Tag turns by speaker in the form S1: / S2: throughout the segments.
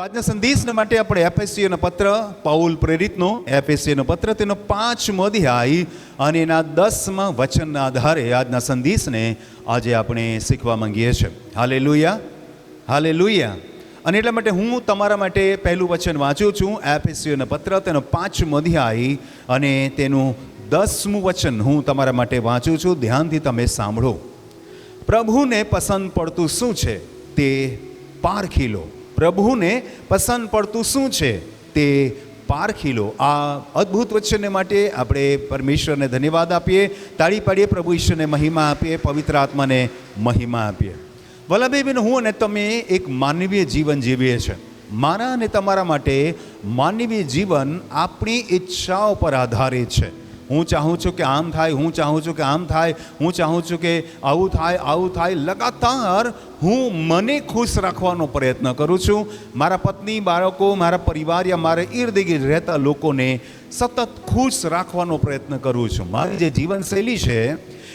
S1: આજના સંદેશને માટે આપણે એફએસસીનો પત્ર, પાઉલ પ્રેરિતનો એફએસસીનો પત્ર, તેનો પાંચમો અધ્યાય અને એના દસમા વચનના આધારે આજના સંદેશને આજે આપણે શીખવા માંગીએ છીએ. હાલે લુયા હાલે લુયા અને એટલા માટે હું તમારા માટે પહેલું વચન વાંચું છું એફએસસીનો પત્ર, તેનો પાંચમો અધ્યાય અને તેનું દસમું વચન હું તમારા માટે વાંચું છું. ધ્યાનથી તમે સાંભળો. પ્રભુને પસંદ પડતું શું છે? તે પારખી લો. પ્રભુને પસંદ પડતું શું છે? તે પારખી લો આ અદ્ભુત વચનને માટે આપણે પરમેશ્વરને ધન્યવાદ આપીએ, તાળી પાડીએ, પ્રભુ ઈશ્વરને મહિમા આપીએ, પવિત્ર આત્માને મહિમા આપીએ. વલ્લભીબેન હું અને તમે એક માનવીય જીવન જીવીએ છીએ મારા અને તમારા માટે માનવીય જીવન આપણી ઈચ્છાઓ પર આધારિત છે. હું ચાહું છું કે આમ થાય, હું ચાહું છું કે આમ થાય, હું ચાહું છું કે આવું થાય આવું થાય, લગાતાર હું મને ખુશ રાખવાનો પ્રયત્ન કરું છું. મારા પત્ની, બાળકો, મારા પરિવાર યા મારા ઇર્દ રહેતા લોકોને સતત ખુશ રાખવાનો પ્રયત્ન કરું છું. મારી જે જીવનશૈલી છે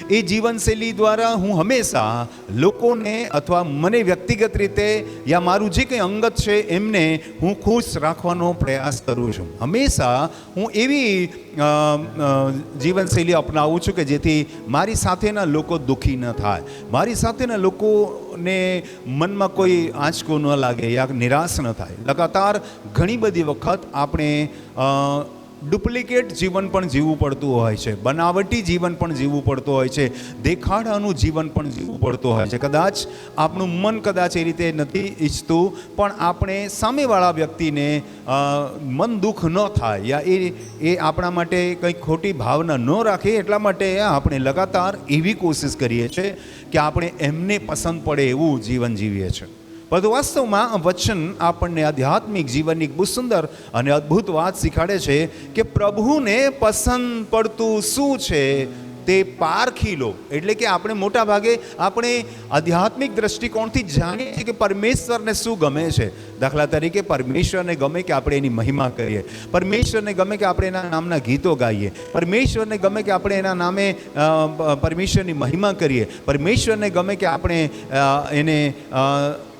S1: એ જીવનશૈલી દ્વારા હું હંમેશા લોકોને અથવા મને વ્યક્તિગત રીતે યા મારું જે કંઈ અંગત છે એમને હું ખુશ રાખવાનો પ્રયાસ કરું છું. હંમેશા હું એવી જીવનશૈલી અપનાવું છું કે જેથી મારી સાથેના લોકો દુઃખી ન થાય. મારી સાથેના લોકોને મનમાં કોઈ આંચકો ન લાગે યા નિરાશ ન થાય. લગાતાર ઘણી બધી વખત આપણે ડુપ્લિકેટ જીવન પણ જીવવું પડતું હોય છે. બનાવટી જીવન પણ જીવવું પડતું હોય છે. દેખાડાનું જીવન પણ જીવવું પડતું હોય છે. કદાચ આપણું મન કદાચ એ રીતે નથી ઈચ્છતું, પણ આપણે સામેવાળા વ્યક્તિને મન દુઃખ ન થાય યા એ એ આપણા માટે કંઈ ખોટી ભાવના ન રાખે એટલા માટે આપણે લગાતાર એવી કોશિશ કરીએ છીએ કે આપણે એમને પસંદ પડે એવું જીવન જીવીએ છીએ. પરંતુ વાસ્તવમાં વચન આપણને આધ્યાત્મિક જીવનની બહુ સુંદર અને અદ્ભુત વાત શીખાડે છે કે પ્રભુને પસંદ પડતું શું છે તે પારખી લો. એટલે કે આપણે મોટા ભાગે આપણે આધ્યાત્મિક દ્રષ્ટિકોણથી જાણીએ છીએ કે પરમેશ્વરને શું ગમે છે. દાખલા તરીકે પરમેશ્વરને ગમે કે આપણે એની મહિમા કરીએ. પરમેશ્વરને ગમે કે આપણે એના નામના ગીતો ગાઈએ. પરમેશ્વરને ગમે કે આપણે એના નામે પરમેશ્વરની મહિમા કરીએ. પરમેશ્વરને ગમે કે આપણે એને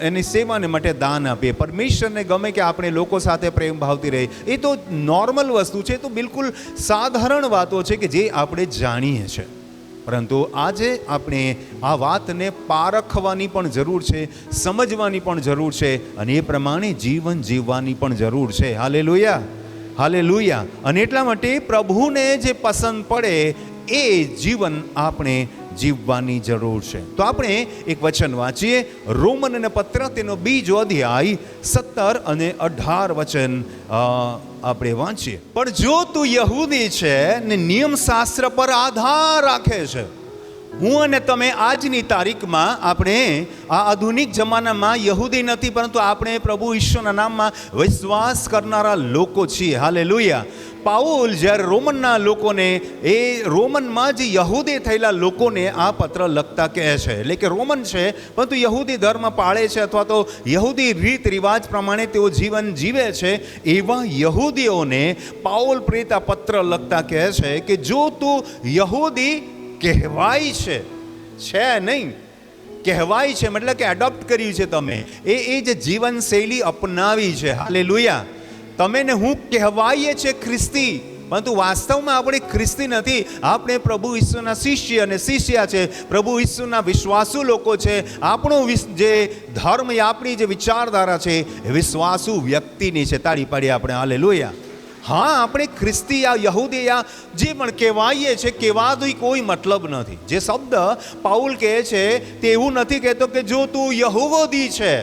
S1: એની સેવાને માટે દાન આપીએ. પરમેશ્વરને ગમે કે આપણે લોકો સાથે પ્રેમ ભાવતી રહીએ. એ તો નોર્મલ વસ્તુ છે તો બિલકુલ સાધારણ વાતો છે કે જે આપણે જાણીએ છીએ પરંતુ આજે આપણે આ વાતને પારખવાની પણ જરૂર છે, સમજવાની પણ જરૂર છે અને એ પ્રમાણે જીવન જીવવાની પણ જરૂર છે. હાલે લોહિયા હાલે અને એટલા માટે પ્રભુને જે પસંદ પડે, એ જીવન આપણે જીવવાની જરૂર છે. તો આપણે એક વચન વાંચીએ. રોમન અને પત્ર તેનો બીજો અધ્યાય સત્તર અને અઢાર વચન આપણે વાંચીએ. પણ જો તું યહૂદી છે ને નિયમશાસ્ત્ર પર આધાર રાખે છે, હું અને તમે આજની તારીખમાં આપણે આ આધુનિક જમાનામાં યહૂદી નથી, પરંતુ આપણે પ્રભુ ઈશ્વરના નામમાં વિશ્વાસ કરનારા લોકો છીએ. હાલે પાઉલ જ્યારે રોમનના લોકોને, એ રોમનમાં જે યહૂદી થયેલા લોકોને આ પત્ર લખતા કહે છે. એટલે કે રોમન છે, પરંતુ યહૂદી ધર્મ પાળે છે અથવા તો યહૂદી રીત રિવાજ પ્રમાણે તેઓ જીવન જીવે છે, એવા યહૂદીઓને પાઉલ પ્રેત આ પત્ર લખતા કહે છે કે જો તું યહૂદી કહેવાય છે છે નહીં? કહેવાય છે, મતલબ કે એડોપ્ટ કર્યું છે તમે. એ એ જે જીવનશૈલી અપનાવી છે. હાલે તમે ને હું કહેવાઈએ છે ખ્રિસ્તી. પરંતુ વાસ્તવમાં આપણે ખ્રિસ્તી નથી. આપણે પ્રભુ ઈસુના શિષ્ય અને શિષ્યા છે. પ્રભુ ઈસુના વિશ્વાસુ લોકો છે. આપણો જે ધર્મ આપણી જે વિચારધારા છે, એ વિશ્વાસુ વ્યક્તિની છે. તાળી પાડી આપણે. હાલે હા, આપણે ખ્રિસ્તી યા યહૂદીયા જે પણ કહેવાઈએ છે કહેવાથી કોઈ મતલબ નથી. જે શબ્દ પાઉલ કહે છે, તે એવું નથી કહેતો કે જો તું યહૂદી છે.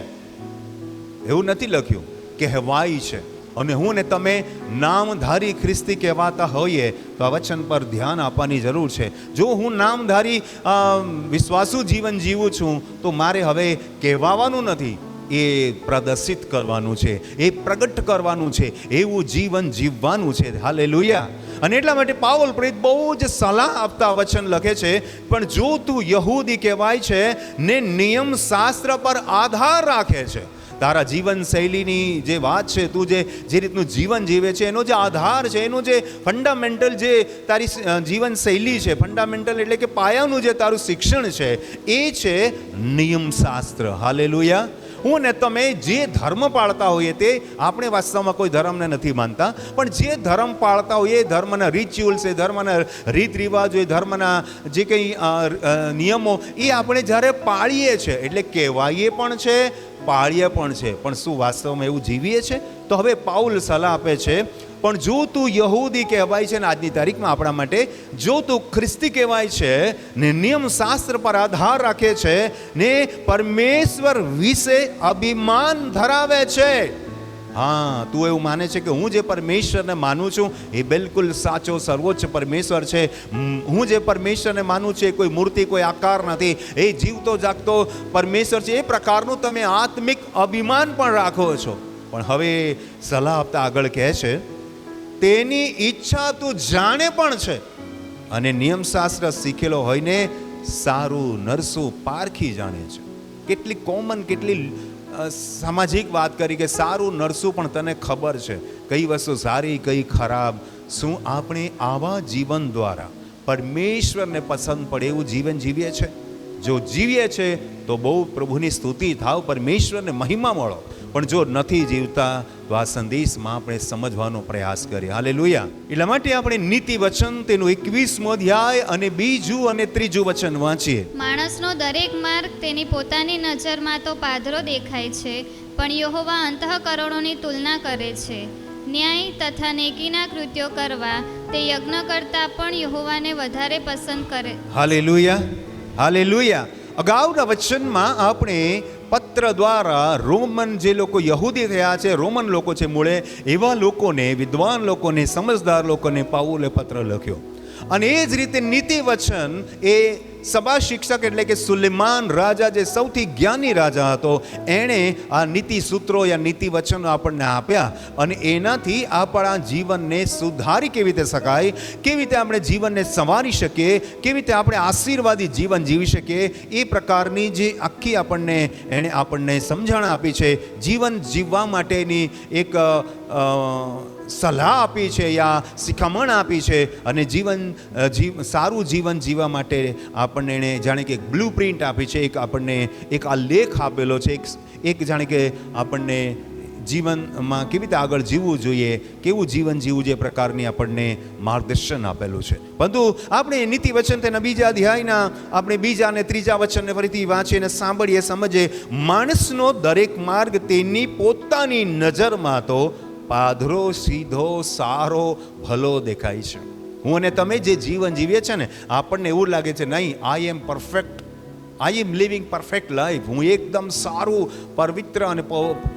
S1: એવું નથી લખ્યું. કહેવાય છે. અને હું ને તમે નામધારી ખ્રિસ્તી કહેવાતા હોઈએ તો આ વચન પર ધ્યાન આપવાની જરૂર છે. જો હું નામધારી વિશ્વાસુ જીવન જીવું છું, તો મારે હવે કહેવાવાનું નથી. એ પ્રદર્શિત કરવાનું છે, એ પ્રગટ કરવાનું છે, એવું જીવન જીવવાનું છે. હાલે લુયા અને એટલા માટે પાવલ પ્રેત બહુ જ સલાહ આપતા વચન લખે છે, પણ જો તું યહૂદી કહેવાય છે ને નિયમ શાસ્ત્ર પર આધાર રાખે છે તારા જીવન શૈલીની જે વાત છે, તું જે જે રીતનું જીવન જીવે છે, એનો જે આધાર છે, એનું જે ફંડામેન્ટલ જે તારી જીવન શૈલી છે ફંડામેન્ટલ એટલે કે પાયાનું જે તારું શિક્ષણ છે, એ છે નિયમશાસ્ત્ર હાલેલુયા. હું ને તમે જે ધર્મ પાળતા હોઈએ તે આપણે વાસ્તવમાં કોઈ ધર્મને નથી માનતા, પણ જે ધર્મ પાળતા હોઈએ એ ધર્મના રિચ્યુઅલ્સ એ ધર્મના રીત રિવાજો, એ ધર્મના જે કંઈ નિયમો, એ આપણે જ્યારે પાળીએ છીએ એટલે કહેવાઈએ પણ છે પાળીએ પણ છે. પણ શું વાસ્તવમાં એવું જીવીએ છે? તો હવે પાઉલ સલાહ આપે છે, પણ જો તું યહૂદી કહેવાય છે ને આજની તારીખમાં આપણા માટે, જો તું ખ્રિસ્તી કહેવાય છે ને નિયમ શાસ્ત્ર પર આધાર રાખે છે ને પરમેશ્વર વિશે અભિમાન ધરાવે છે. હા, તું એવું માને છે કે હું જે પરમેશ્વરને માનું છું, એ બિલકુલ સાચો, સર્વોચ્ચ પરમેશ્વર છે. હું જે પરમેશ્વરને માનું છું, એ કોઈ મૂર્તિ, કોઈ આકાર નથી. એ જીવતો જાગતો પરમેશ્વર છે. એ પ્રકારનું તમે આત્મિક અભિમાન પણ રાખો છો. પણ હવે સલાહ આપતા આગળ કહે છે, તેની ઈચ્છા તું જાણે પણ છે. અને નિયમશાસ્ત્ર શીખેલો હોઈને સારું નરસું પારખી જાણે છે. કેટલી કોમન કેટલી સામાજિક વાત કરી કે સારું નરસું પણ તને ખબર છે. કઈ વસ્તુ સારી, કઈ ખરાબ? શું આપણે આવા જીવન દ્વારા પરમેશ્વરને પસંદ પડે એવું જીવન જીવીએ છે? જો જીવીએ છે તો બહુ પ્રભુની સ્તુતિ થાવ પરમેશ્વરને મહિમા મળો. પણ જો નથી જીવતા તો આ સંદેશમાં આપણે સમજવાનો પ્રયાસ કરીએ. હાલે એટલા માટે આપણે નીતિ વચન તેનું એકવીસમો અધ્યાય અને બીજું અને ત્રીજું વચન વાંચીએ.
S2: માણસનો દરેક માર્ગ તેની પોતાની નજરમાં તો પાધરો દેખાય છે પણ યહોવા અંતઃકરણોની તુલના કરે છે. ન્યાય તથા નેકીના કૃત્યો કરવા તે યજ્ઞ કરતાં પણ યહોવાને વધારે પસંદ કરે.
S1: હાલેલુયા. હાલેલુયા. અગાઉના વચનમાં આપણે પત્ર દ્વારા રોમન જે લોકો યહૂદી થયા છે, રોમન લોકો છે મૂળે, એવા લોકોને, વિદ્વાન લોકોને, સમજદાર લોકોને પાઉલે પત્ર લખ્યો. અને એ જ રીતે નીતિ વચન એ સભા શિક્ષક એટલે કે સુલેમાન રાજા જે સૌથી જ્ઞાની રાજા હતો, એણે આ નીતિ સૂત્રો યા નીતિ વચનો આપણને આપ્યા અને એનાથી આપણા જીવનને સુધારી કેવી રીતે શકાય, કેવી રીતે આપણે જીવનને સંવારી શકીએ, કેવી રીતે આપણે આશીર્વાદી જીવન જીવી શકીએ, એ પ્રકારની જે આખી આપણને, એણે આપણને સમજણ આપી છે. જીવન જીવવા માટેની એક સલાહ આપી છે યા શિખામણ આપી છે અને જીવન જીવ, સારું જીવન જીવવા માટે આપણને એણે જાણે કે બ્લુ પ્રિન્ટ આપી છે, એક આપણને એક આ લેખ આપેલો છે, એક એક જાણે કે આપણને જીવનમાં કેવી રીતે આગળ જીવવું જોઈએ, કેવું જીવન જીવવું જે પ્રકારની આપણને માર્ગદર્શન આપેલું છે. પરંતુ આપણે નીતિ વચન તેના બીજા અધ્યાયના આપણે બીજા અને ત્રીજા વચનને ફરીથી વાંચીએ અને સાંભળીએ, સમજીએ. માણસનો દરેક માર્ગ તેની પોતાની નજરમાં તો પાધરો, સીધો, સારો, ભલો દેખાય છે. હું અને તમે જે જીવન જીવીએ છે ને, આપણને એવું લાગે છે, નહીં I am perfect I am living perfect life હું એકદમ સારું, પવિત્ર અને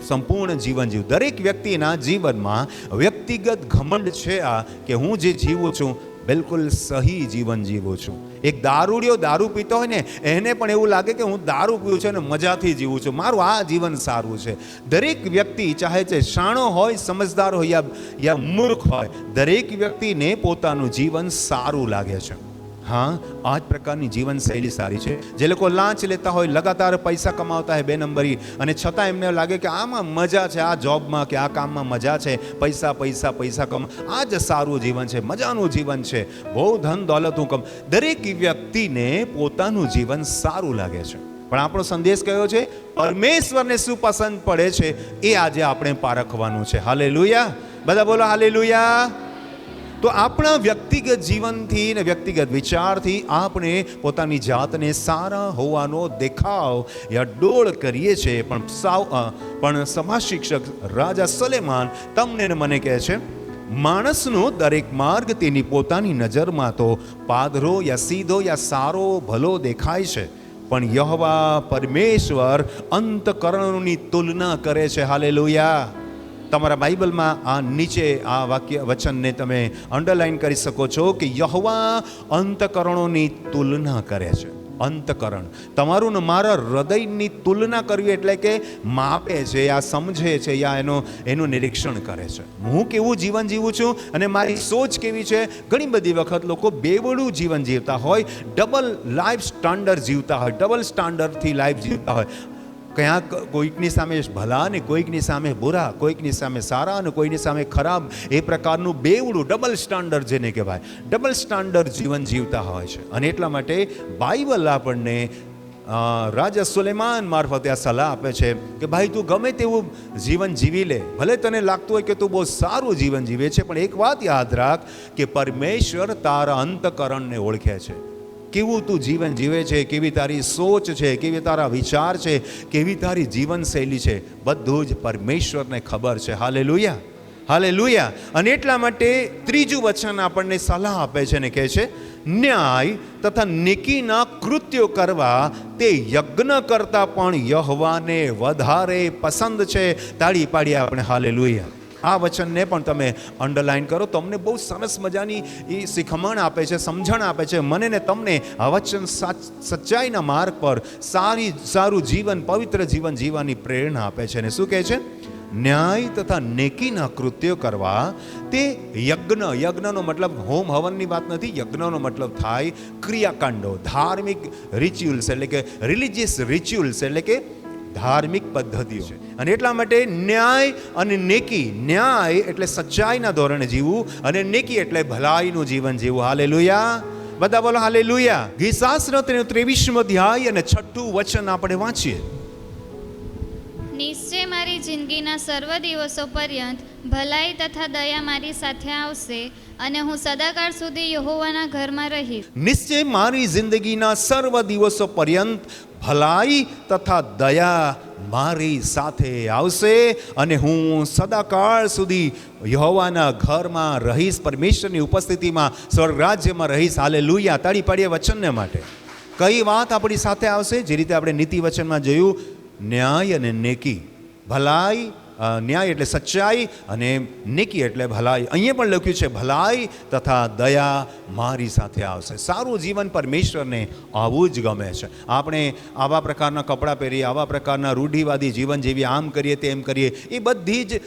S1: સંપૂર્ણ જીવન જીવું. દરેક વ્યક્તિના જીવનમાં વ્યક્તિગત ઘમંડ છે આ, કે હું જે જીવું છું બિલકુલ સહી જીવન જીવું છું. એક દારૂડિયો દારૂ પીતો હોય ને, એને પણ એવું લાગે કે હું દારૂ પીવું છું અને મજાથી જીવું છું. મારું આ જીવન સારું છે. દરેક વ્યક્તિ ચાહે છે શાણો હોય, સમજદાર હોય યા મૂર્ખ હોય, દરેક વ્યક્તિને પોતાનું જીવન સારું લાગે છે. હા આ જ પ્રકારની જીવનશૈલી સારી છે જે લોકો લાંચ લેતા હોય લગાતાર પૈસા કમાવતા હોય બે નંબરી અને છતાં એમને લાગે કે આમાં મજા છે આ જોબમાં કે આ કામમાં મજા છે પૈસા પૈસા પૈસા કમ આ જ સારું જીવન છે મજાનું જીવન છે બહુ ધન દોલત હું કમ દરેક વ્યક્તિને પોતાનું જીવન સારું લાગે છે પણ આપણો સંદેશ કયો છે? પરમેશ્વરને શું પસંદ પડે છે? એ આજે આપણે પારખવાનું છે. હાલે લુયા બધા બોલો હાલે તો આપણા વ્યક્તિગત જીવનથી ને વ્યક્તિગત વિચારથી આપણે પોતાની જાતને સારા હોવાનો દેખાવ યા ડોળ કરીએ છીએ પણ સાવ પણ સમાજ શિક્ષક રાજા સલેમાન તમને મને કહે છે, માણસનો દરેક માર્ગ તેની પોતાની નજરમાં તો પાદરો યા સીધો યા સારો ભલો દેખાય છે. પણ યહવા પરમેશ્વર અંતકરણોની તુલના કરે છે. હાલેલુયા. તમારા બાઇબલમાં આ નીચે આ વાક્ય વચનને તમે અંડરલાઈન કરી શકો છો કે યહવા અંતકરણોની તુલના કરે છે. અંતકરણ. તમારું ને મારા હૃદયની તુલના કરવી એટલે કે માપે છે યા સમજે છે, યા એનો, એનું નિરીક્ષણ કરે છે. હું કેવું જીવન જીવું છું અને મારી સોચ કેવી છે? ઘણી બધી વખત લોકો બેવડું જીવન જીવતા હોય ડબલ લાઈફ સ્ટાન્ડર્ડ જીવતા હોય ડબલ સ્ટાન્ડર્ડથી લાઈફ જીવતા હોય. ક્યાંક કોઈકની સામે ભલા અને કોઈકની સામે બુરા, કોઈકની સામે સારા અને કોઈની સામે ખરાબ, એ પ્રકારનું બેવડું ડબલ સ્ટાન્ડર્ડ જેને કહેવાય. ડબલ સ્ટાન્ડર્ડ જીવન જીવતા હોય છે. અને એટલા માટે બાઇબલ આપણને રાજા સુલેમાન મારફતે આ સલાહ આપે છે કે ભાઈ તું ગમે તેવું જીવન જીવી લે. ભલે તને લાગતું હોય કે તું બહુ સારું જીવન જીવે છે, પણ એક વાત યાદ રાખ કે પરમેશ્વર તારા અંતકરણને ઓળખે છે. કેવું તું જીવન જીવે છે? કેવી તારી સોચ છે? કેવી તારા વિચાર છે? કેવી તારી જીવનશૈલી છે? બધું જ પરમેશ્વરને ખબર છે. હાલે લુયા હાલે લુયા અને એટલા માટે ત્રીજું વચન આપણને સલાહ આપે છે ને કહે છે, ન્યાય તથા નિકીના કૃત્યો કરવા, તે યજ્ઞ કરતા પણ યહવાને વધારે પસંદ છે. તાળી પાડી આપણે. હાલે લુયા આ વચનને પણ તમે અંડરલાઈન કરો. તમને બહુ સરસ મજાની એ શીખમણ આપે છે, સમજણ આપે છે. મને ને તમને આ વચન સાચ- સચ્ચાઈના માર્ગ પર સારી, સારું જીવન, પવિત્ર જીવન જીવવાની પ્રેરણા આપે છે. ને શું કહે છે? ન્યાય તથા નેકીના કૃત્યો કરવા, તે યજ્ઞ, યજ્ઞનો મતલબ હોમ હવનની વાત નથી, યજ્ઞનો મતલબ થાય ક્રિયાકાંડો, ધાર્મિક રિચ્યુઅલ્સ એટલે કે રિલિજિયસ રિચ્યુઅલ્સ એટલે કે ધાર્મિક પદ્ધતિઓ. છે અને એટલા માટે ન્યાય અને નેકી ન્યાય એટલે સચ્ચાઈના ધોરણે જીવવું અને નેકી એટલે ભલાઈનું જીવન જીવવું. હાલે લુયા બધા બોલો હાલે લુયા ગીસાસનો ત્રેવીસમો અધ્યાય અને છઠ્ઠું વચન આપણે વાંચીએ.
S2: નિશ્ચય મારી જિંદગીના સર્વ દિવસો પર્યંત ભલાઈ તથા દયા મારી સાથે આવશે અને હું સદાકાળ સુધી યહોવાના ઘરમાં રહીશ.
S1: નિશ્ચય મારી જિંદગીના સર્વ દિવસો પર્યંત ભલાઈ તથા દયા મારી સાથે આવશે અને હું સદાકાળ સુધી યહોવાના ઘરમાં રહીશ, પરમેશ્વરની ઉપસ્થિતિમાં સ્વર્ગ રાજ્યમાં રહીશ. હાલે લુયા તાળી પાડીએ વચનને માટે. કઈ વાત આપણી સાથે આવશે? જે રીતે આપણે નીતિ વચનમાં જોયું, ન્યાય અને નેકી. ભલાઈ ન્યાય એટલે સચ્ચાઈ અને નેકી એટલે ભલાઈ. અહીંયા પણ લખ્યું છે, ભલાઈ તથા દયા મારી સાથે આવશે. સારું જીવન પરમેશ્વરને આવું જ ગમે છે. આપણે આવા પ્રકારના કપડાં પહેરીએ, આવા પ્રકારના રૂઢિવાદી જીવન જેવી આમ કરીએ, તેમ કરીએ, એ બધી જ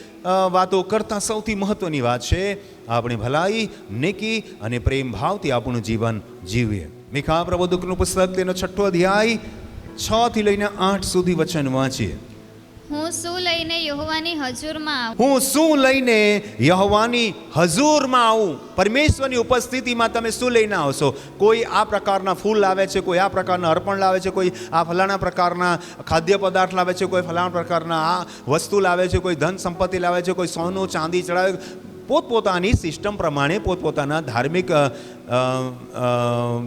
S1: વાતો કરતાં સૌથી મહત્ત્વની વાત છે, આપણે ભલાઈ, નેકી અને પ્રેમ ભાવથી આપણું જીવન જીવીએ. મિખા પ્રબોધકનું પુસ્તક તેનો છઠ્ઠો અધ્યાય છ થી લઈને આઠ સુધી વચન વાંચીએ.
S2: હું શું લઈને યહોવાની હજુરમાં આવું?
S1: હું શું લઈને યહોવાની હજુરમાં આવું? પરમેશ્વરની ઉપસ્થિતિમાં તમે શું લઈને આવશો કોઈ આ પ્રકારના ફૂલ લાવે છે, કોઈ આ પ્રકારના અર્પણ લાવે છે, કોઈ આ ફલાણા પ્રકારના ખાદ્ય પદાર્થ લાવે છે, કોઈ ફલાણા પ્રકારના આ વસ્તુ લાવે છે, કોઈ ધન સંપત્તિ લાવે છે, કોઈ સોનું ચાંદી ચડાવે પોતપોતાની સિસ્ટમ પ્રમાણે, પોતપોતાના ધાર્મિક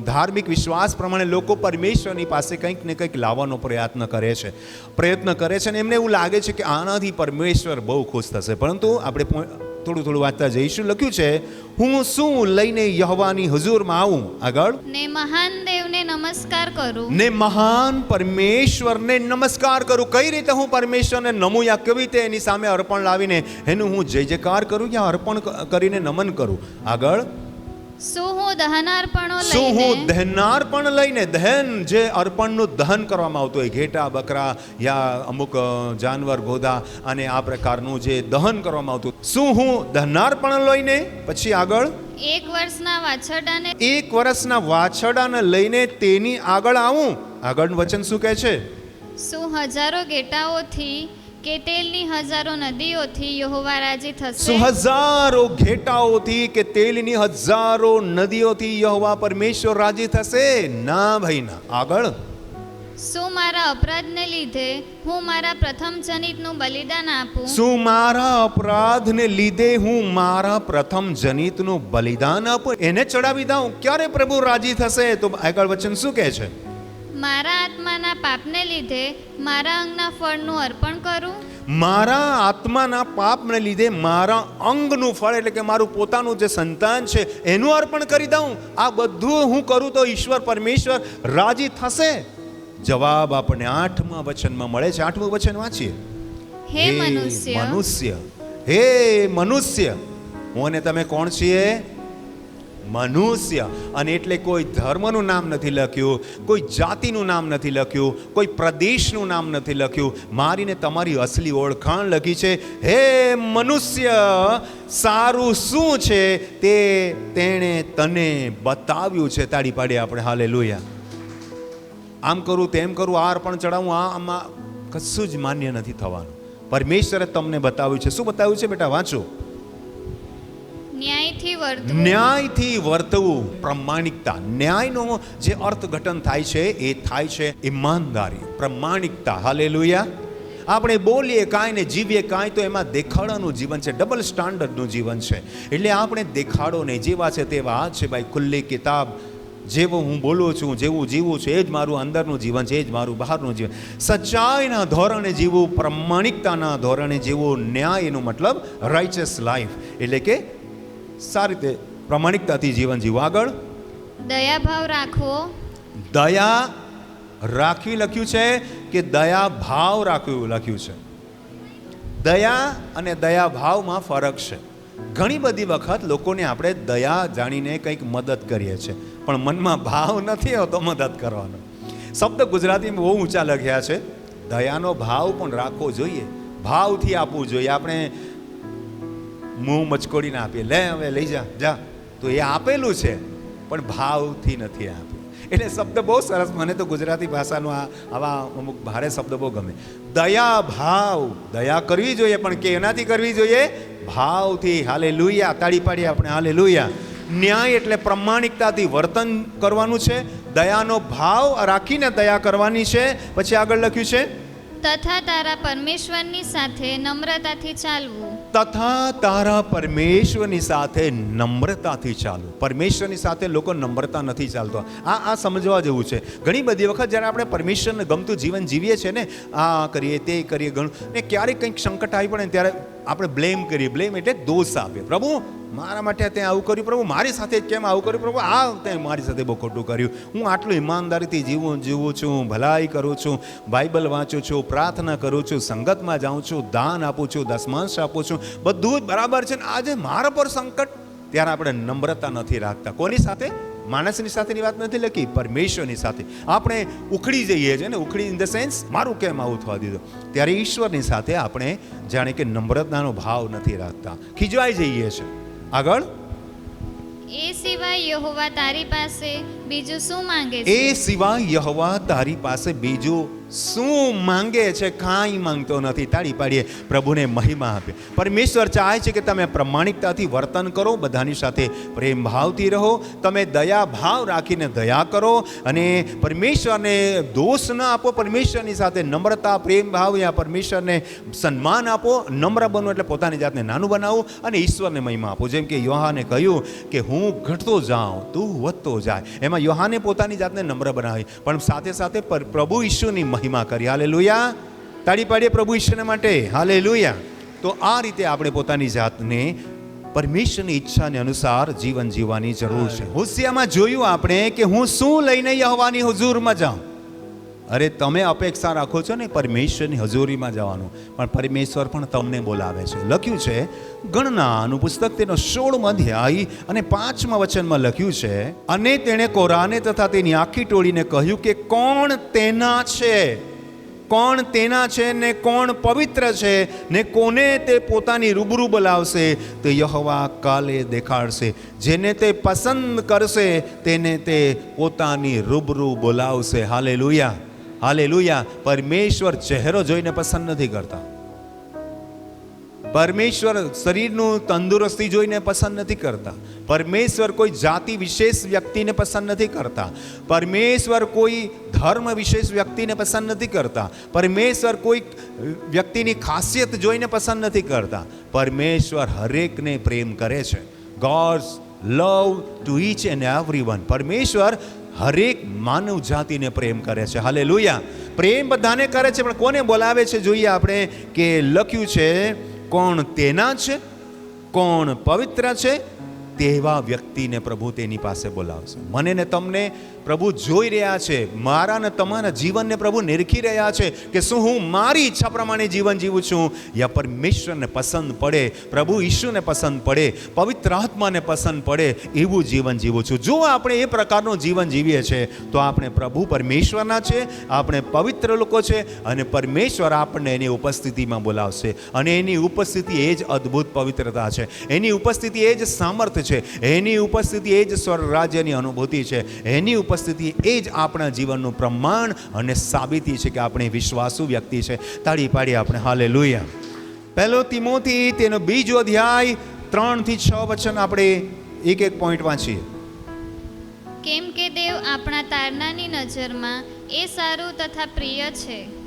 S1: ધાર્મિક વિશ્વાસ પ્રમાણે લોકો પરમેશ્વરની પાસે કંઈક ને કંઈક લાવવાનો પ્રયત્ન કરે છે. પ્રયત્ન કરે છે અને એમને એવું લાગે છે કે આનાથી પરમેશ્વર બહુ ખુશ થશે. પરંતુ આપણે થોડું થોડું વાંચતા જઈશું. લખ્યું છે હું શું લઈને યહવાની હજુરમાં આવું? આગળ.
S2: ને મહાન દેવને નમસ્કાર કરું.
S1: ને મહાન પરમેશ્વરને નમસ્કાર કરું. કઈ રીતે હું પરમેશ્વરને નમું યા કેવી રીતે એની સામે અર્પણ લાવીને એનું હું જય જયકાર કરું યા અર્પણ કરીને નમન કરું? આગળ.
S2: શું હું દહનાર્પણો
S1: શું હું
S2: લઈને.
S1: દહનાર્પણ લઈને દહન જે અર્પણનું દહન કરવામાં આવતું હોય ઘેટા બકરા યા અમુક જાનવર ગોદા અને આ પ્રકારનું જે દહન કરવામાં આવતું શું હું દહનાર્પણ લઈને પછી આગળ?
S2: એક વર્ષના વાછરડાને
S1: એક વર્ષના વાછરડાને લઈને તેની આગળ આવું. આગળનું વચન શું કહે છે?
S2: શું હજારો ગેટાઓથી કે તેલની હજારો નદીઓથી યહોવા રાજી થશે.
S1: સો હજારો ઘેટાઓથી કે તેલની હજારો નદીઓથી યહોવા પરમેશ્વર રાજી થશે? ના ભાઈ ના. આગળ.
S2: શું મારા અપરાધને લીધે હું મારા પ્રથમ જનિતનું બલિદાન આપું?
S1: શું મારા અપરાધને લીધે હું મારા પ્રથમ જનિતનું બલિદાન આપું? એને ચડાવી દઉં. ક્યારે પ્રભુ રાજી થશે? તો આગળ વચન શું કહે છે?
S2: મારા આત્માના પાપને લીધે મારા અંગના ફળનું અર્પણ કરું?
S1: મારા આત્માના પાપને લીધે મારા અંગનું ફળ એટલે કે મારું પોતાનું જે સંતાન છે એનું અર્પણ કરી દઉં. આ બધું હું કરું તો ઈશ્વર પરમેશ્વર રાજી થશે. જવાબ આપણને આઠમા વચનમાં મળે છે. આઠમું વચન વાંચીએ.
S2: હે મનુષ્ય.
S1: મનુષ્ય. હે મનુષ્ય. હું અને તમે કોણ છીએ? મનુષ્ય. અને એટલે કોઈ ધર્મનું નામ નથી લખ્યું, કોઈ જાતિનું નામ નથી લખ્યું, કોઈ પ્રદેશનું નામ નથી લખ્યું. મારીને તમારી અસલી ઓળખાણ લખી છે, હે મનુષ્ય, સારું શું છે? તે તેણે તને બતાવ્યું છે. તાળી પાડી આપણે. હાલે લોયા આમ કરું, તેમ કરું, આ અર્પણ ચડાવું, આ આમાં કશું જ માન્ય નથી થવાનું. પરમેશ્વરે તમને બતાવ્યું છે. શું બતાવ્યું છે બેટા? વાંચો.
S2: ન્યાયથી વર્તવું.
S1: ન્યાયથી વર્તવું પ્રમાણિકતા. ન્યાયનો જે અર્થઘટન થાય છે, એ થાય છે ઈમાનદારી, પ્રમાણિકતા. હાલેલુયા. આપણે બોલીએ કાંઈ ને જીવીએ કાંઈ તો એમાં દેખાડાનું જીવન છે, ડબલ સ્ટાન્ડર્ડનું જીવન છે. એટલે આપણે દેખાડો નહીં જેવા છે તેવા. છે ભાઈ ખુલ્લી કિતાબ. જેવો હું બોલું છું, જેવું જીવું છું, એ જ મારું અંદરનું જીવન છે, એ જ મારું બહારનું જીવન. સચ્ચાઈના ધોરણે જીવવું, પ્રમાણિકતાના ધોરણે જીવવું ન્યાય એનો મતલબ રાઇચસ લાઈફ એટલે કે સારી રીતે પ્રમાણિકતાથી જીવન જીવો આગળ.
S2: દયાભાવ રાખવો.
S1: દયા રાખવી લખ્યું છે કે દયા ભાવ રાખવું લખ્યું છે? દયા અને દયા ભાવમાં ફરક છે. ઘણી બધી વખત લોકોને આપણે દયા જાણીને કંઈક મદદ કરીએ છીએ પણ મનમાં ભાવ નથી હોતો મદદ કરવાનો. શબ્દ ગુજરાતીમાં બહુ ઊંચા લખ્યા છે. દયાનો ભાવ પણ રાખવો જોઈએ. ભાવથી આપવું જોઈએ. આપણે મું મચકોડીને આપીએ. લે હવે, લઈ જા જા. તો એ આપેલું છે, પણ ભાવથી નથી આપ્યું. એટલે શબ્દ બહુ સરસ, મને તો ગુજરાતી ભાષાનો આ, આવા અમુક ભારે શબ્દ બહુ ગમે. દયા ભાવ. દયા કરવી જોઈએ, પણ કે એનાથી કરવી જોઈએ? ભાવથી. હાલે લુયા તાળી પાડી આપણે. હાલે લુયા ન્યાય એટલે પ્રમાણિકતાથી વર્તન કરવાનું છે. દયાનો ભાવ રાખીને દયા કરવાની છે. પછી આગળ લખ્યું છે,
S2: તથા તારા પરમેશ્વરની સાથે નમ્રતાથી ચાલવું.
S1: તથા તારા પરમેશ્વરની સાથે નમ્રતાથી ચાલો. પરમેશ્વરની સાથે લોકો નમ્રતા નથી ચાલતો. આ આ સમજવા જેવું છે. ઘણી બધી વખત જ્યારે આપણે પરમેશ્વરને ગમતું જીવન જીવીએ છીએ ને, આ કરીએ, તે કરીએ ઘણું ને ક્યારેક કંઈક સંકટ આવી પડે ત્યારે આપણે બ્લેમ કરીએ. બ્લેમ એટલે દોષ આપીએ. પ્રભુ મારા માટે તે આવું કર્યું પ્રભુ, મારી સાથે કેમ આવું કર્યું પ્રભુ? આ તે મારી સાથે બહુ ખોટું કર્યું. હું આટલું ઈમાનદારીથી જીવું જીવું છું ભલાઈ કરું છું, બાઇબલ વાંચું છું, પ્રાર્થના કરું છું, સંગતમાં જાઉં છું, દાન આપું છું દસમાંશ આપું છું, બધું જ બરાબર છે ને આજે મારા પર સંકટ. ત્યારે આપણે નમ્રતા નથી રાખતા. કોની સાથે? માણસની સાથેની વાત નથી લખી, પરમેશ્વરની સાથે. આપણે ઉખડી જઈએ છીએ ને, ઉખડી ઇન ધ સેન્સ મારું કેમ આવું થવા દીધું? ત્યારે ઈશ્વરની સાથે આપણે જાણે કે નમ્રતાનો ભાવ નથી રાખતા. ખીજવાઈ જઈએ છીએ આગળ?
S2: એ સિવાય યહોવા તારી પાસે બીજું શું માંગે છે?
S1: એ સિવાય યહવા તારી પાસે બીજું શું માંગે છે? કાંઈ માંગતો નથી. તાળી પાડીએ. પ્રભુને મહિમા આપે. પરમેશ્વર ચાહે છે કે તમે પ્રમાણિકતાથી વર્તન કરો, બધાની સાથે પ્રેમ ભાવથી રહો, તમે દયા ભાવ રાખીને દયા કરો અને પરમેશ્વરને દોષ ન આપો, પરમેશ્વરની સાથે નમ્રતા, પ્રેમ ભાવ યા પરમેશ્વરને સન્માન આપો, નમ્ર બનો એટલે પોતાની જાતને નાનું બનાવો અને ઈશ્વરને મહિમા આપો. જેમ કે યોહાને કહ્યું કે હું ઘટતો જાઉં, તું વધતો જાય. એમાં યોહાને પોતાની જાતને નમ્ર બનાવી. પણ સાથે સાથે પ્રભુ ઈશ્વરની મહિમા કરી. હાલે લુયા તાળી પાડીએ પ્રભુ ઈશ્વરને માટે. હાલે લુયા તો આ રીતે આપણે પોતાની જાતને પરમેશ્વરની ઈચ્છાને અનુસાર જીવન જીવવાની જરૂર છે. હોશિયામાં જોયું આપણે કે હું શું લઈને યહવાની હુજુરમાં જાઉં? અરે, તમે અપેક્ષા રાખો છો ને પરમેશ્વરની હજુરીમાં જવાનું. પણ પરમેશ્વર પણ તમને બોલાવે છે. લખ્યું છે ગણનાનું પુસ્તક તેનો સોળમ અધ્યાય અને પાંચમા વચનમાં લખ્યું છે, અને તેણે કોરાને તથા તેની આખી ટોળીને કહ્યું કે, કોણ તેના છે? કોણ તેના છે ને કોણ પવિત્ર છે? ને કોને તે પોતાની રૂબરૂ બોલાવશે? તે યહવા કાલે દેખાડશે. જેને તે પસંદ કરશે, તેને તે પોતાની રૂબરૂ બોલાવશે. હાલે લુયા હાલે લુયા પરમેશ્વર ચહેરો જોઈને પસંદ નથી કરતા. પરમેશ્વર શરીરનું તંદુરસ્તી જોઈને પસંદ નથી કરતા. પરમેશ્વર કોઈ જાતિ વિશેષ વ્યક્તિને પસંદ નથી કરતા. પરમેશ્વર કોઈ ધર્મ વિશેષ વ્યક્તિને પસંદ નથી કરતા. પરમેશ્વર કોઈ વ્યક્તિની ખાસિયત જોઈને પસંદ નથી કરતા. પરમેશ્વર હરેકને પ્રેમ કરે છે. God's love to each and every one પરમેશ્વર હરેક માનવ જાતિને પ્રેમ કરે છે. હાલે પ્રેમ બધાને કરે છે, પણ કોને બોલાવે છે? જોઈએ આપણે કે લખ્યું છે, કોણ તેના છે, કોણ પવિત્ર છે તેવા વ્યક્તિને પ્રભુ તેની પાસે બોલાવશે. મને ને તમને પ્રભુ જોઈ રહ્યા છે. મારા ને તમારા જીવનને પ્રભુ નિરખી રહ્યા છે કે શું હું મારી ઈચ્છા પ્રમાણે જીવન જીવું છું? યા પરમેશ્વરને પસંદ પડે, પ્રભુ ઈશ્વરને પસંદ પડે, પવિત્ર આત્માને પસંદ પડે એવું જીવન જીવું છું. જો આપણે એ પ્રકારનું જીવન જીવીએ છીએ તો આપણે પ્રભુ પરમેશ્વરના છે, આપણે પવિત્ર લોકો છે અને પરમેશ્વર આપણને એની ઉપસ્થિતિમાં બોલાવશે. અને એની ઉપસ્થિતિ એ જ અદ્ભુત પવિત્રતા છે. એની ઉપસ્થિતિ એ જ સામર્થ્ય છે. એની ઉપસ્થિતિ એ જ સ્વર્ગ અનુભૂતિ છે. એની ઉપસ્થિતિ એ જ આપણા જીવનનું પ્રમાણ અને સાબિતી છે કે આપણે વિશ્વાસુ વ્યક્તિ છે. તાળી પાડી આપણે. હાલે પહેલો તિમોથી તેનો બીજો અધ્યાય ત્રણથી છ વચન આપણે એક એક પોઈન્ટ વાંચીએ.
S2: કેમ કે દેવ આપણા તારનાની નજરમાં એ સારું તથા પ્રિય છે.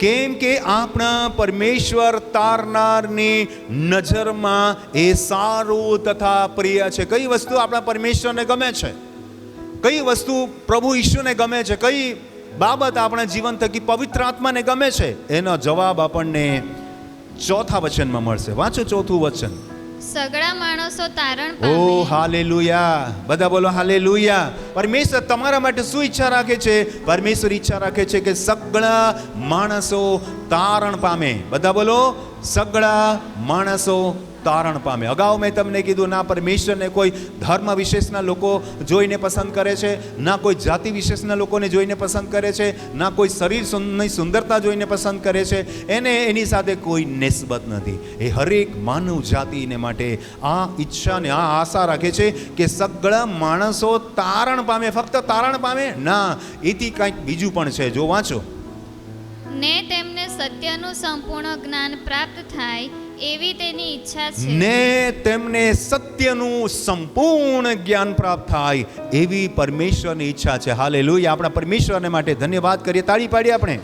S1: કેમ કે આપણા પરમેશ્વર તારનારની નજરમાં એ સારું તથા પ્રિય છે. કઈ વસ્તુ આપણા પરમેશ્વરને ગમે છે? કઈ વસ્તુ પ્રભુ ઈશ્વરને ગમે છે? કઈ બાબત આપણા જીવન થકી પવિત્ર આત્માને ગમે છે? એનો જવાબ આપણને ચોથા વચનમાં મળશે. વાંચો ચોથું વચન.
S2: સગળા માણસો તારણ
S1: ઓ
S2: પામે.
S1: હાલેલુયા. બધા બોલો હાલેલુયા. પરમેશ્વર તમારા માટે શું ઈચ્છા રાખે છે? પરમેશ્વર ઈચ્છા રાખે છે કે સગળા માણસો તારણ પામે. બધા બોલો સગળા માણસો તારણ પામે. અગાઉ મેં તમને કીધું, ના પરમેશ્વરને કોઈ ધર્મ વિશેષના લોકો જોઈને પસંદ કરે છે, ના કોઈ જાતિ વિશેષના લોકોને જોઈને પસંદ કરે છે, ના કોઈ શરીરની સુંદરતા જોઈને પસંદ કરે છે. એને એની સાથે કોઈ નિસ્બત નથી. એ હરેક માનવ જાતિને માટે આ ઈચ્છાને આ આશા રાખે છે કે સગળા માણસો તારણ પામે. ફક્ત તારણ પામે? ના. એથી કંઈક બીજું પણ છે. જો વાંચો.
S2: ને તેમને સત્યનું સંપૂર્ણ જ્ઞાન પ્રાપ્ત થાય એવી તેની ઈચ્છા છે.
S1: ને તેમને સત્યનું સંપૂર્ણ જ્ઞાન પ્રાપ્ત થાય એવી પરમેશ્વરની ઈચ્છા છે. હાલે આપણા પરમેશ્વરને માટે ધન્યવાદ કરીએ. તાળી પાડીએ આપણે.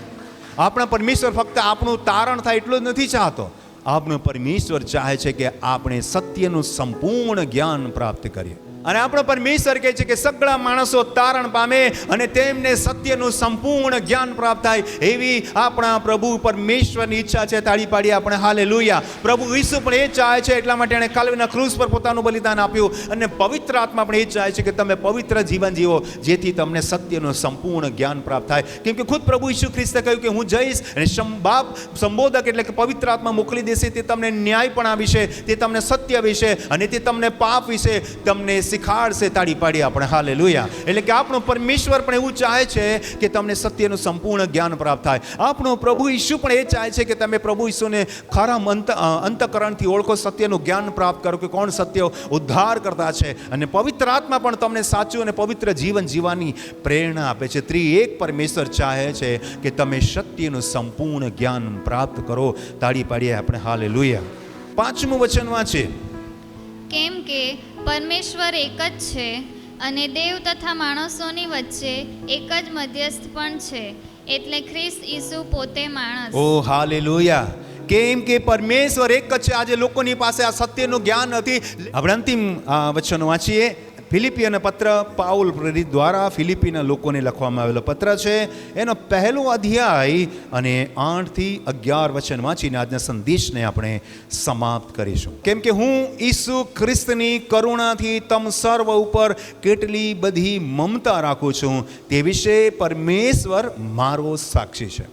S1: આપણા પરમેશ્વર ફક્ત આપણું તારણ થાય એટલું જ નથી ચાહતો. આપણો પરમેશ્વર ચાહે છે કે આપણે સત્યનું સંપૂર્ણ જ્ઞાન પ્રાપ્ત કરીએ. અને આપણો પરમેશ્વર કહે છે કે સગળા માણસો તારણ પામે અને તેમને સત્યનું સંપૂર્ણ જ્ઞાન પ્રાપ્ત થાય એવી આપણા પ્રભુ પરમેશ્વરની ઈચ્છા છે. તાળી પાડી આપણે. હાલે લુયા પ્રભુ ઈસુ પણ એ ચાહે છે એટલા માટે એણે કાલવીના ક્રૂઝ પર પોતાનું બલિદાન આપ્યું અને પવિત્ર આત્મા પણ એ ચાહે છે કે તમે પવિત્ર જીવન જીવો, જેથી તમને સત્યનું સંપૂર્ણ જ્ઞાન પ્રાપ્ત થાય. કેમ કે ખુદ પ્રભુ ઈસુ ખ્રિસ્તે કહ્યું કે હું જઈશ અને શમ- બાપ, સંબોધક એટલે કે પવિત્ર આત્મા મોકલી દેશે, તે તમને ન્યાય પણ વિશે તે તમને સત્ય વિશે અને તે તમને પાપ વિશે તમને શીખાડશે તાળી પાડી આપણે. હાલે લુયા એટલે કે આપણો પરમેશ્વર પણ એવું ચાહે છે કે તમને સત્યનું સંપૂર્ણ જ્ઞાન પ્રાપ્ત થાય. આપણો પ્રભુ ઈસુ પણ એ ચાહે છે કે તમે પ્રભુ ઈસુને ખરા અંત અંતકરણથી ઓળખો, સત્યનું જ્ઞાન પ્રાપ્ત કરો કે કોણ સત્ય ઉદ્ધાર કરતા છે. અને પવિત્ર આત્મા પણ તમને સાચું અને પવિત્ર જીવન જીવવાની પ્રેરણા આપે છે. ત્રી એક પરમેશ્વર ચાહે છે કે તમે સત્યનું સંપૂર્ણ જ્ઞાન પ્રાપ્ત કરો. તાળી પાડીએ આપણે. હાલે પાંચમું વચન વાંચીએ.
S2: કેમ કે પરમેશ્વર એક જ છે અને દેવ તથા માણસોની વચ્ચે એક જ મધ્યસ્થ પણ છે. એટલે ખ્રિસ્ત ઈસુ પોતે માણસ.
S1: ઓ હાલેલુયા. કેમ કે પરમેશ્વર એક જ છે. આજે લોકોની પાસે આ સત્યનું જ્ઞાન નથી. આપણે અંતિમ વચન વાંચીએ. ફિલિપિયન પત્ર પાઉલ પ્રેરિત દ્વારા ફિલિપીના લોકોને લખવામાં આવેલો પત્ર છે. એનો પહેલો અધ્યાય અને આઠથી અગિયાર વચન વાંચીને આજના સંદેશને આપણે સમાપ્ત કરીશું. કેમ કે હું ઈસુ ખ્રિસ્તની કરુણાથી તમ સર્વ ઉપર કેટલી બધી મમતા રાખું છું તે વિશે પરમેશ્વર મારો સાક્ષી છે.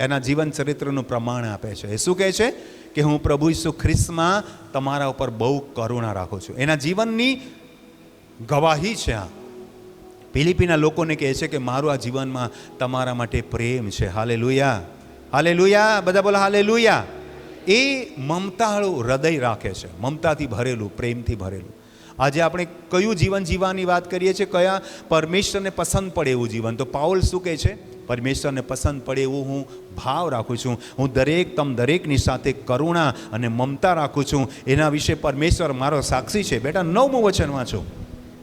S1: એના જીવન ચરિત્રનું પ્રમાણ આપે છે. એ શું કહે છે? કે હું પ્રભુ ઈસુ ખ્રિસ્તમાં તમારા ઉપર બહુ કરુણા રાખું છું. એના જીવનની ગવાહી છે આ. ફિલિપીના લોકોને કહે છે કે મારું આ જીવનમાં તમારા માટે પ્રેમ છે. હાલે લુયા હાલે લુયા બધા બોલા હાલે લુયા એ મમતાળું હૃદય રાખે છે. મમતાથી ભરેલું, પ્રેમથી ભરેલું. આજે આપણે કયું જીવન જીવવાની વાત કરીએ છીએ? કયા? પરમેશ્વરને પસંદ પડે એવું જીવન. તો પાઉલ શું કહે છે? પરમેશ્વરને પસંદ પડે એવું હું ભાવ રાખું છું. હું દરેક, તમ દરેકની સાથે કરુણા અને મમતા રાખું છું. એના વિશે પરમેશ્વર મારો સાક્ષી છે. બેટા, નવમું વચન વાંચો.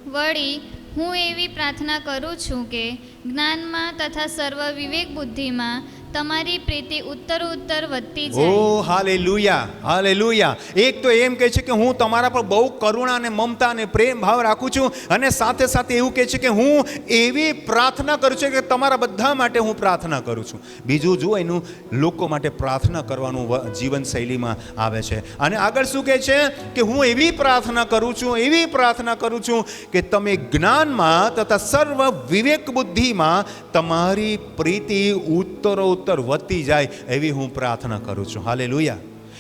S2: વળી હું એવી પ્રાર્થના કરું છું કે જ્ઞાનમાં તથા સર્વ વિવેક બુદ્ધિમાં તમારી પ્રીતિ ઉત્તર ઉત્તર વધતી
S1: ઓ
S2: હાલેલુયા
S1: હાલે હાલે એક તો એમ કહે છે કે હું તમારા પર બહુ કરુણા અને મમતા અને પ્રેમ ભાવ રાખું છું અને સાથે સાથે એવું કહે છે કે હું એવી પ્રાર્થના કરું છું કે તમારા બધા માટે હું પ્રાર્થના કરું છું. બીજું જુઓ એનું લોકો માટે પ્રાર્થના કરવાનું જીવન જીવનશૈલીમાં આવે છે. અને આગળ શું કહે છે કે હું એવી પ્રાર્થના કરું છું એવી પ્રાર્થના કરું છું કે તમે જ્ઞાનમાં તથા સર્વ વિવેક બુદ્ધિમાં તમારી પ્રીતિ ઉત્તરોત્તર વધતી જાય એવી હું પ્રાર્થના કરું છું. હાલે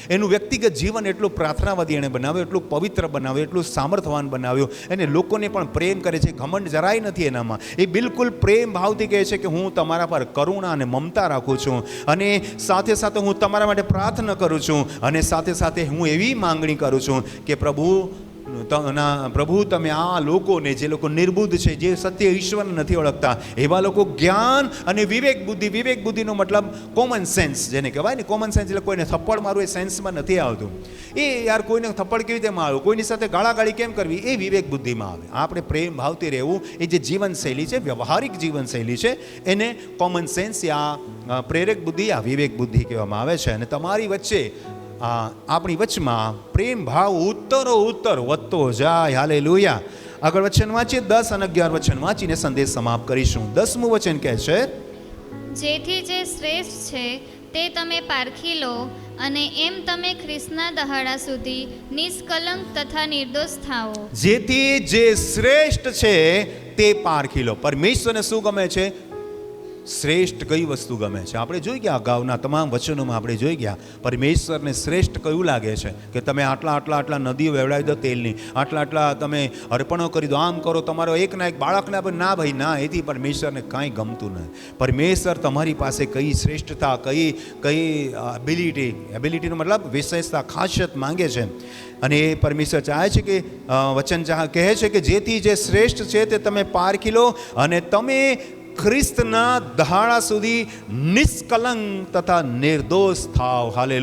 S1: એનું વ્યક્તિગત જીવન એટલું પ્રાર્થનાવાદી એણે બનાવ્યું, એટલું પવિત્ર બનાવ્યું, એટલું સામર્થવાન બનાવ્યું. એને લોકોને પણ પ્રેમ કરે છે, ઘમંડ જરાય નથી એનામાં. એ બિલકુલ પ્રેમ ભાવથી કહે છે કે હું તમારા પર કરુણા અને મમતા રાખું છું અને સાથે સાથે હું તમારા માટે પ્રાર્થના કરું છું અને સાથે સાથે હું એવી માંગણી કરું છું કે પ્રભુ પ્રભુ, તમે આ લોકોને જે લોકો નિર્બુદ્ધ છે, જે સત્ય ઈશ્વરને નથી ઓળખતા, એવા લોકો જ્ઞાન અને વિવેક બુદ્ધિ, વિવેક બુદ્ધિનો મતલબ કોમન સેન્સ જેને કહેવાય ને કોમન સેન્સ એટલે કોઈને થપ્પડ મારવું એ સેન્સમાં નથી આવતું. એ યાર કોઈને થપ્પડ કેવી રીતે મારવું? કોઈની સાથે ગાળાગાળી કેમ કરવી? એ વિવેક બુદ્ધિમાં આવે. આપણે પ્રેમ ભાવથી રહેવું. એ જે જીવનશૈલી છે, વ્યવહારિક જીવનશૈલી છે, એને કોમન સેન્સ યા પ્રેરક બુદ્ધિ યા વિવેક બુદ્ધિ કહેવામાં આવે છે. અને તમારી વચ્ચે આ આપણી વચમાં પ્રેમ ભાવ ઉત્તરો ઉત્તર વધતો જાય. હાલે લોહિયા આગળ વચન વાંચીએ દસ અને અગિયાર વચન વાંચીને સંદેશ સમાપ્ત કરીશું. દસમું વચન કહે છે
S2: જેથી જે શ્રેષ્ઠ છે તે તમે પારખી લો અને એમ તમે ખ્રિસ્તના દહાડા સુધી નિષ્કલંક તથા નિર્દોષ થાઓ.
S1: જેથી જે શ્રેષ્ઠ છે તે પારખી લો. પરમેશ્વરને શું ગમે છે? શ્રેષ્ઠ કઈ વસ્તુ ગમે છે? આપણે જોઈ ગયા અગાઉના તમામ વચનોમાં આપણે જોઈ ગયા, પરમેશ્વરને શ્રેષ્ઠ કયું લાગે છે? કે તમે આટલા આટલા આટલા નદીઓ વેવડાવી દો તેલની, આટલા આટલા તમે અર્પણો કરી દો, આમ કરો, તમારો એક ના એક બાળકને પણ ના ભાઈ, ના, એથી પરમેશ્વરને કાંઈ ગમતું નથી. પરમેશ્વર તમારી પાસે કઈ શ્રેષ્ઠતા, કઈ કઈ એબિલિટી એબિલિટીનો મતલબ વિશેષતા, ખાસિયત માંગે છે. અને એ પરમેશ્વર ચાહે છે કે વચન કહે છે કે જેથી જે શ્રેષ્ઠ છે તે તમે પારખી લો અને તમે ખ્રિસ્તના દહાડા સુધી નિષ્કલંક તથા નિર્દોષ થાવ. હાલે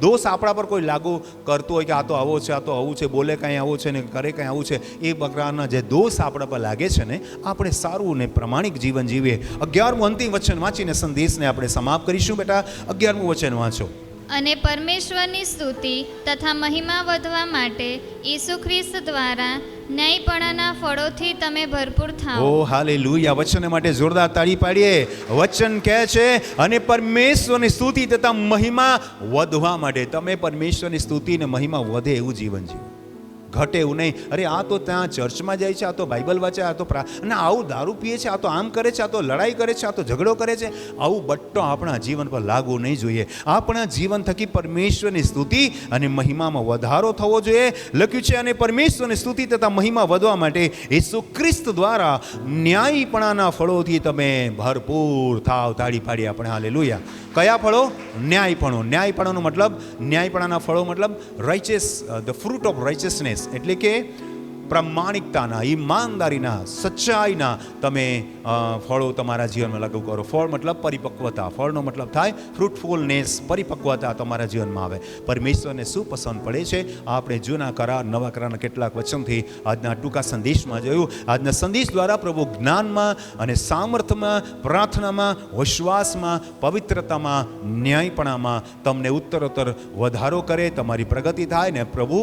S1: દોષ આપણા પર કોઈ લાગુ કરતું હોય કે આ તો આવો છે, આ તો આવું છે, બોલે કાંઈ આવું છે ને કરે કાંઈ આવું છે, એ પ્રકારના જે દોષ આપણા પર લાગે છે ને, આપણે સારું ને પ્રમાણિક જીવન જીવીએ. અગિયારમું અંતિમ વચન વાંચીને સંદેશને આપણે સમાપ્ત કરીશું બેટા. અગિયારમું વચન વાંચો.
S2: અને પરમેશ્વરની સ્તુતિ તથા મહિમા વધવા માટે ઈસુ ખ્રિસ્ત દ્વારા ન્યાયપણાના ફળોથી તમે ભરપૂર થાઓ.
S1: ઓ હાલે લુયા વચન માટે જોરદાર તાળી પાડીએ. વચન કહે છે, અને પરમેશ્વરની સ્તુતિ તથા મહિમા વધવા માટે. તમે પરમેશ્વરની સ્તુતિ ને મહિમા વધે એવું જીવન જીવો. ઘટે એવું નહીં. અરે, આ તો ત્યાં ચર્ચમાં જાય છે, આ તો બાઇબલ વાંચે, આ તો અને આવું દારૂ પીએ છે, આ તો આમ કરે છે, આ તો લડાઈ કરે છે, આ તો ઝઘડો કરે છે. આવું બટ્ટો આપણા જીવન પર લાગવું નહીં જોઈએ. આપણા જીવન થકી પરમેશ્વરની સ્તુતિ અને મહિમામાં વધારો થવો જોઈએ. લખ્યું છે, અને પરમેશ્વરની સ્તુતિ તથા મહિમા વધવા માટે ઈસુ ખ્રિસ્ત દ્વારા ન્યાયીપણાના ફળોથી તમે ભરપૂર થાવ. તાળી પાડી આપણે. હાલે કયા ફળો? ન્યાયપણો. ન્યાયપણાનો મતલબ, ન્યાયપણાના ફળો મતલબ righteous the fruit of righteousness એટલે કે પ્રમાણિકતાના, ઈમાનદારીના, સચ્ચાઈના તમે ફળો તમારા જીવનમાં લાગુ કરો. ફળ મતલબ પરિપક્વતા. ફળનો મતલબ થાય ફ્રૂટફુલનેસ પરિપક્વતા તમારા જીવનમાં આવે. પરમેશ્વરને શું પસંદ પડે છે? આપણે જૂના કરાર નવા કરારના કેટલાક વચનથી આજના ટૂંકા સંદેશમાં જોયું. આજના સંદેશ દ્વારા પ્રભુ જ્ઞાનમાં અને સામર્થ્યમાં, પ્રાર્થનામાં, વિશ્વાસમાં, પવિત્રતામાં, ન્યાયપણામાં તમને ઉત્તરોત્તર વધારો કરે, તમારી પ્રગતિ થાય ને પ્રભુ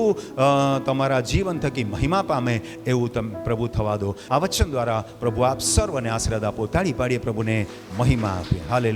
S1: તમારા જીવન થકી મહિમા પામે એવું તમે પ્રભુ થવા દો. આ વચન દ્વારા પ્રભુ આપ સર્વને આશીર્વાદ આપો. તાળી પાડીએ પ્રભુને મહિમા આપીએ. હાલે